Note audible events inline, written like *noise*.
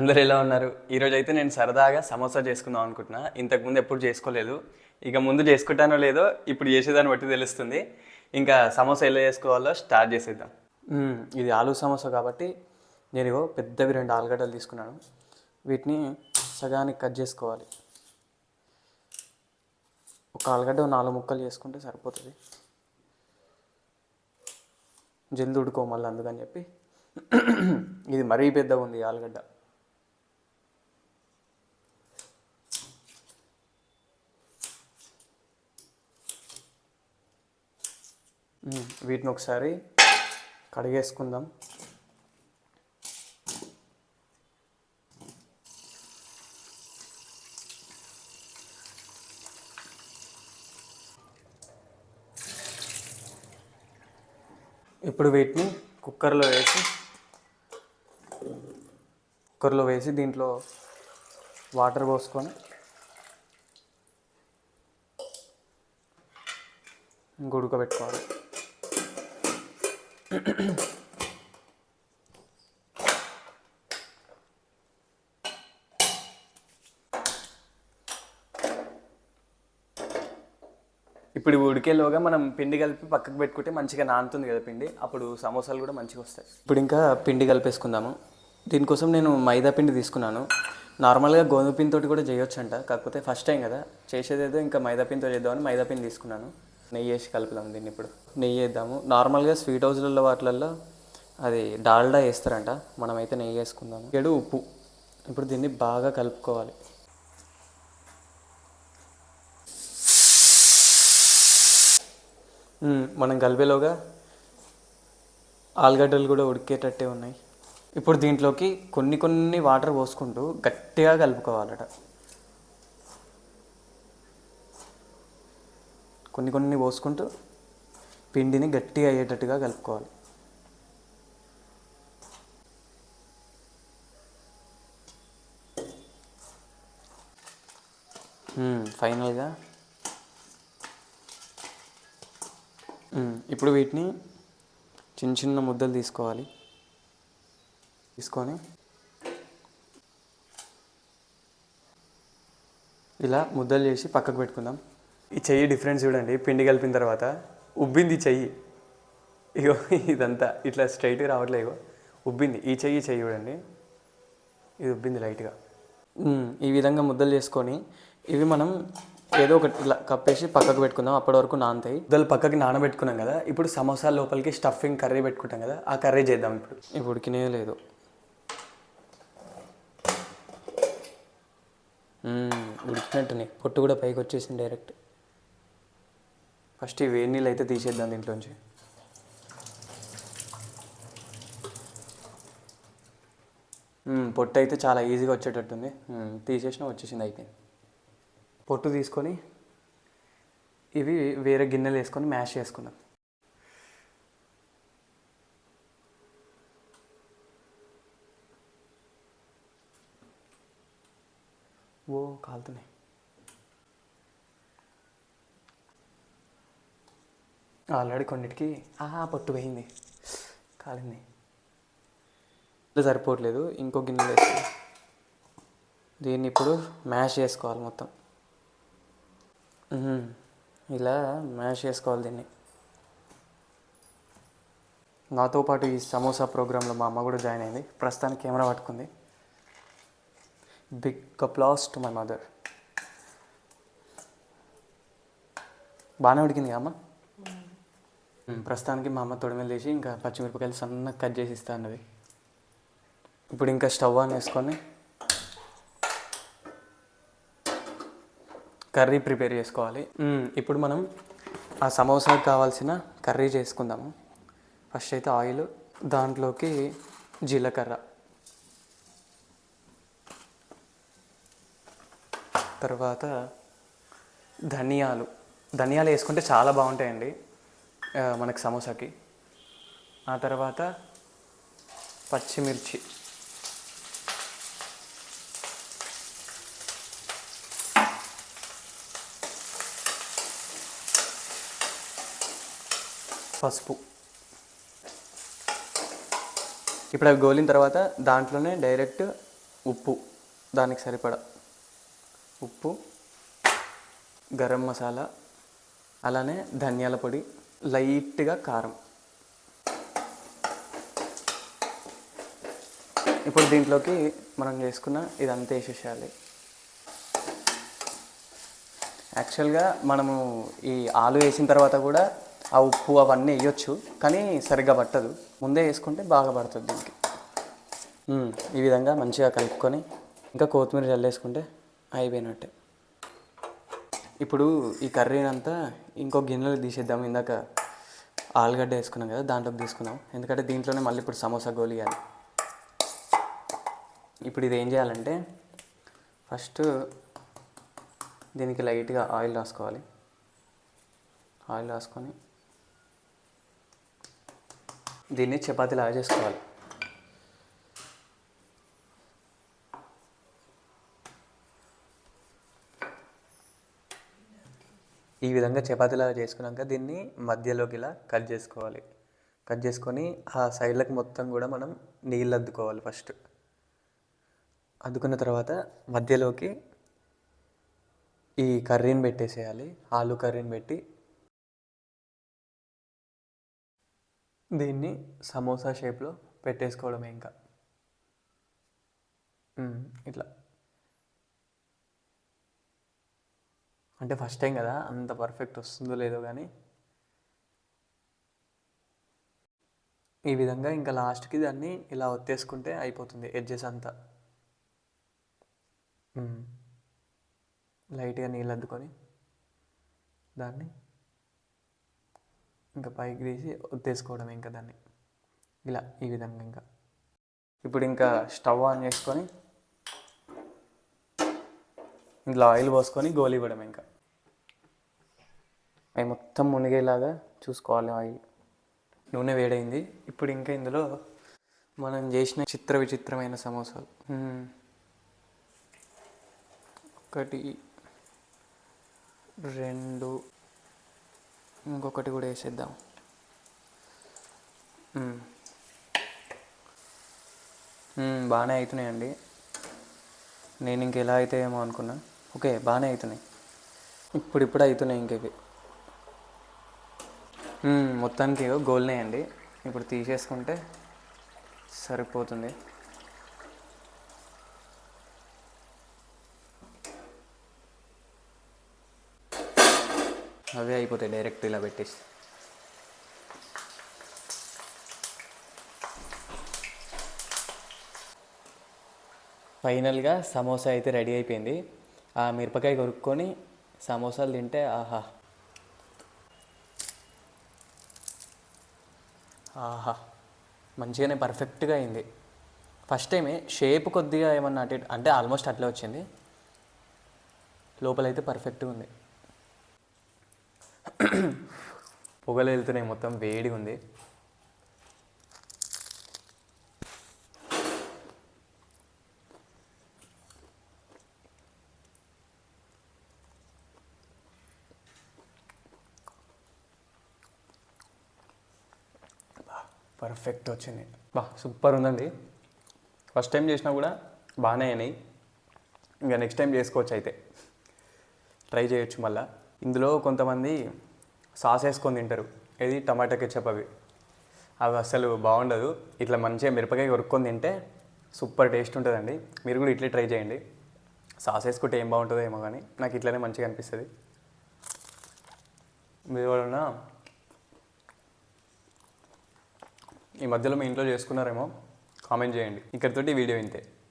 అందరు ఎలా ఉన్నారు? ఈరోజు అయితే నేను సరదాగా సమోసా చేసుకుందాం అనుకుంటున్నా. ఇంతకుముందు ఎప్పుడు చేసుకోలేదు. ఇక ముందు చేసుకుంటానో లేదో ఇప్పుడు చేసేదాన్ని బట్టి తెలుస్తుంది. ఇంకా సమోసా ఎలా చేసుకోవాలో స్టార్ట్ చేసేద్దాం. ఇది ఆలు సమోసా కాబట్టి నేను పెద్దవి రెండు ఆలుగడ్డలు తీసుకున్నాను. వీటిని సగానికి కట్ చేసుకోవాలి. ఒక ఆలుగడ్డ నాలుగు ముక్కలు చేసుకుంటే సరిపోతుంది. జల్ది ఉడుకో మళ్ళీ అందుకని చెప్పి. ఇది మరీ పెద్దగా ఉంది ఆలుగడ్డ. వీటిని ఒకసారి కడిగేసుకుందాం. ఇప్పుడు వీటిని కుక్కర్లో వేసి కుక్కర్లో వేసి దీంట్లో వాటర్ పోసుకొని ఇంక ఉడకబెట్టుకోవాలి *coughs* ఇప్పుడు ఉడికేలోగా మనం పిండి కలిపి పక్కకు పెట్టుకుంటే మంచిగా నానుతుంది కదా పిండి. అప్పుడు సమోసాలు కూడా మంచిగా వస్తాయి. ఇప్పుడు ఇంకా పిండి కలిపేసుకుందాము. దీనికోసం నేను మైదా పిండి తీసుకున్నాను. నార్మల్గా గోధుమ పిండితోటి కూడా చేయొచ్చంట. కాకపోతే ఫస్ట్ టైం కదా. చేసేదేదో ఇంకా మైదా పిండితో చేద్దామని మైదా పిండి తీసుకున్నాను. నెయ్యి వేసి కలుపుదాం దీన్ని ఇప్పుడు. నెయ్యి వేద్దాము నార్మల్గా స్వీట్ హౌస్లలో వాటిలలో అది డాల్డా వేస్తారంట. మనమైతే నెయ్యి వేసుకుందాము. ఏడు ఉప్పు. ఇప్పుడు దీన్ని బాగా కలుపుకోవాలి. మనం కలిపేలోగా ఆలుగడ్డలు కూడా ఉడికేటట్టే ఉన్నాయి. ఇప్పుడు దీంట్లోకి కొన్ని కొన్ని వాటర్ పోసుకుంటూ గట్టిగా కలుపుకోవాలట. కొన్ని కొన్ని పోసుకుంటూ పిండిని గట్టిగా అయ్యేటట్టుగా కలుపుకోవాలి. ఫైనల్గా. ఇప్పుడు వీటిని చిన్న చిన్న ముద్దలు తీసుకోవాలి. తీసుకొని ఇలా ముద్దలు చేసి పక్కకు పెట్టుకుందాం. ఈ చెయ్యి డిఫరెన్స్ చూడండి పిండి కలిపిన తర్వాత ఉబ్బింది చెయ్యి. ఇగో ఇదంతా ఇట్లా స్ట్రైట్గా రావట్లేదు ఉబ్బింది ఈ చెయ్యి చెయ్యి చూడండి. ఇది ఉబ్బింది లైట్గా ఈ విధంగా ముద్దలు చేసుకొని ఇవి మనం ఏదో ఒకటి ఇలా కప్పేసి పక్కకు పెట్టుకుందాం. అప్పటి వరకు నానతాయి. ముద్దలు పక్కకి నానబెట్టుకున్నాం కదా ఇప్పుడు సమోసా లోపలికి స్టఫింగ్ కర్రీ పెట్టుకుంటాం కదా ఆ కర్రీ చేద్దాం ఇప్పుడు. ఇప్పుడు ఉడికినే లేదు. మ్మ్. ఉడికినట్టునే పొట్టు కూడా పైకి వచ్చేసింది డైరెక్ట్ ఫస్ట్ ఈ వేడి నీళ్ళు అయితే తీసేద్దాం దీంట్లోంచి? పొట్టు అయితే చాలా ఈజీగా వచ్చేటట్టుంది. తీసేసిన వచ్చేసింది అయిపోయింది పొట్టు తీసుకొని ఇవి వేరే గిన్నెలు వేసుకొని మ్యాష్ చేసుకుందాం. ఓ కాలుతున్నాయి. ఆల్రెడీ కొన్నిటికి ఆహా పొట్టు పోయింది. కాలింది. ఇది సరిపోవట్లేదు. ఇంకో గిన్నె వేసి దీన్ని ఇప్పుడు మ్యాష్ చేసుకోవాలి మొత్తం. ఇలా మ్యాష్ చేసుకోవాలి దీన్ని. నాతో పాటు ఈ సమోసా ప్రోగ్రాంలో మా అమ్మ కూడా జాయిన్ అయింది. ప్రస్తుతానికి కెమెరా పట్టుకుంది. బిగ్ కప్లాస్ టు మై మదర్ బాగానే ఉడికింది అమ్మ? ప్రస్తుతానికి మా అమ్మ తొడిమెలు తీసి ఇంకా పచ్చిమిరపకాయలు సన్నగా కట్ చేసి ఇస్తా అన్నది. ఇప్పుడు ఇంకా స్టవ్ ఆన్ వేసుకొని కర్రీ ప్రిపేర్ చేసుకోవాలి. ఇప్పుడు మనం ఆ సమోసాకి కావాల్సిన కర్రీ చేసుకుందాము. ఫస్ట్ అయితే ఆయిల్ దాంట్లోకి జీలకర్ర. తర్వాత ధనియాలు. ధనియాలు వేసుకుంటే చాలా బాగుంటాయండి. మనకి సమోసాకి. ఆ తర్వాత పచ్చిమిర్చి. పసుపు. ఇప్పుడు అవి గోలిన తర్వాత దాంట్లోనే డైరెక్ట్ ఉప్పు దానికి సరిపడా ఉప్పు గరం మసాలా అలానే ధనియాల పొడి లైట్గా కారం. ఇప్పుడు దీంట్లోకి మనం చేసుకున్న ఇదంతా వేసేసేయాలి. యాక్చువల్గా మనము ఈ ఆలు వేసిన తర్వాత కూడా ఆ ఉప్పు అవన్నీ వేయొచ్చు కానీ సరిగ్గా పట్టదు. ముందే వేసుకుంటే బాగా పడుతుంది దీనికి. ఈ విధంగా మంచిగా కలుపుకొని ఇంకా కొత్తిమీర చల్లేసుకుంటే అయిపోయినట్టే. ఇప్పుడు ఈ కర్రీనంతా ఇంకో గిన్నెలో తీసేద్దాం. ఇందాక ఆలుగడ్డ వేసుకున్నాం కదా దాంట్లోకి తీసుకుందాం. ఎందుకంటే దీంట్లోనే మళ్ళీ ఇప్పుడు సమోసా గోలియాలి ఇప్పుడు ఇది ఏం చేయాలంటే ఫస్ట్ దీనికి లైట్గా ఆయిల్ రాసుకోవాలి. ఆయిల్ రాసుకొని దీన్ని చపాతీలాగా చేసుకోవాలి. ఈ విధంగా చపాతీలాగా చేసుకున్నాక దీన్ని మధ్యలోకి ఇలా కట్ చేసుకోవాలి. కట్ చేసుకొని ఆ సైడ్లకు మొత్తం కూడా మనం నీళ్ళు అద్దుకోవాలి ఫస్ట్. అద్దుకున్న తర్వాత మధ్యలోకి ఈ కర్రీని పెట్టేసేయాలి. ఆలు కర్రీని పెట్టి దీన్ని సమోసా షేప్లో పెట్టేసుకోవడమే ఇంకా. ఇట్లా. అంటే ఫస్ట్ టైం కదా అంత పర్ఫెక్ట్ వస్తుందో లేదో కానీ ఈ విధంగా ఇంకా లాస్ట్కి దాన్ని ఇలా ఒత్తేసుకుంటే అయిపోతుంది ఎడ్జెస్ అంతా. లైట్గా నీళ్ళు అద్దుకొని దాన్ని ఇంకా పైకి తీసి ఒత్తేసుకోవడం ఇంకా దాన్ని. ఇలా ఈ విధంగా ఇంకా. ఇప్పుడు ఇంకా స్టవ్ ఆన్ చేసుకొని ఇందులో ఆయిల్ పోసుకొని గోలి ఇవ్వడం ఇంకా. అవి మొత్తం మునిగేలాగా చూసుకోవాలి ఆయిల్. నూనె వేడైంది. ఇప్పుడు ఇంకా ఇందులో మనం చేసిన చిత్ర విచిత్రమైన సమోసాలు. ఒకటి రెండు ఇంకొకటి కూడా వేసేద్దాం. బాగానే అవుతున్నాయండి నేను ఇంకెలా అవుతాయేమో అనుకున్నా. ఓకే బాగానే అవుతున్నాయి ఇప్పుడు ఇప్పుడు అవుతున్నాయి ఇంక ఇవి. మొత్తానికి మొత్తానికి గోల్నేయండి ఇప్పుడు తీసేసుకుంటే సరిపోతుంది. అవే అయిపోతాయి డైరెక్ట్ ఇలా పెట్టేసి. ఫైనల్గా సమోసా అయితే రెడీ అయిపోయింది. ఆ మిరపకాయ కొరుక్కొని సమోసాలు తింటే ఆహా ఆహా మంచిగానే పర్ఫెక్ట్గా అయింది. ఫస్ట్ టైమే షేప్ కొద్దిగా ఏమన్నా అటు అంటే ఆల్మోస్ట్ అట్లే వచ్చింది. లోపలైతే పర్ఫెక్ట్గా ఉంది. *clears throat* పొగలు వెళ్తున్నాయి మొత్తం వేడిగా ఉంది పర్ఫెక్ట్ వచ్చింది. బా సూపర్ ఉందండి. ఫస్ట్ టైం చేసినా కూడా బాగానే అయినాయి. ఇంకా నెక్స్ట్ టైం చేసుకోవచ్చు అయితే. ట్రై చేయొచ్చు మళ్ళా. ఇందులో కొంతమంది సాస్ వేసుకొని తింటారు. ఇది టమాటా కెచ్చప్ అవి. అవి అసలు బాగుండదు. ఇట్లా మంచిగా మిరపకాయ కొరుక్కొని తింటే సూపర్ టేస్ట్ ఉంటుందండి. మీరు కూడా ఇట్లే ట్రై చేయండి. సాస్ వేసుకుంటే ఏం బాగుంటుందో ఏమో కానీ నాకు ఇట్లనే మంచిగా అనిపిస్తుంది. మీరు కూడా ఈ మధ్యలో మీ ఇంట్లో చేసుకున్నారేమో కామెంట్ చేయండి. ఇక్కడితోటి వీడియో ఇంతే.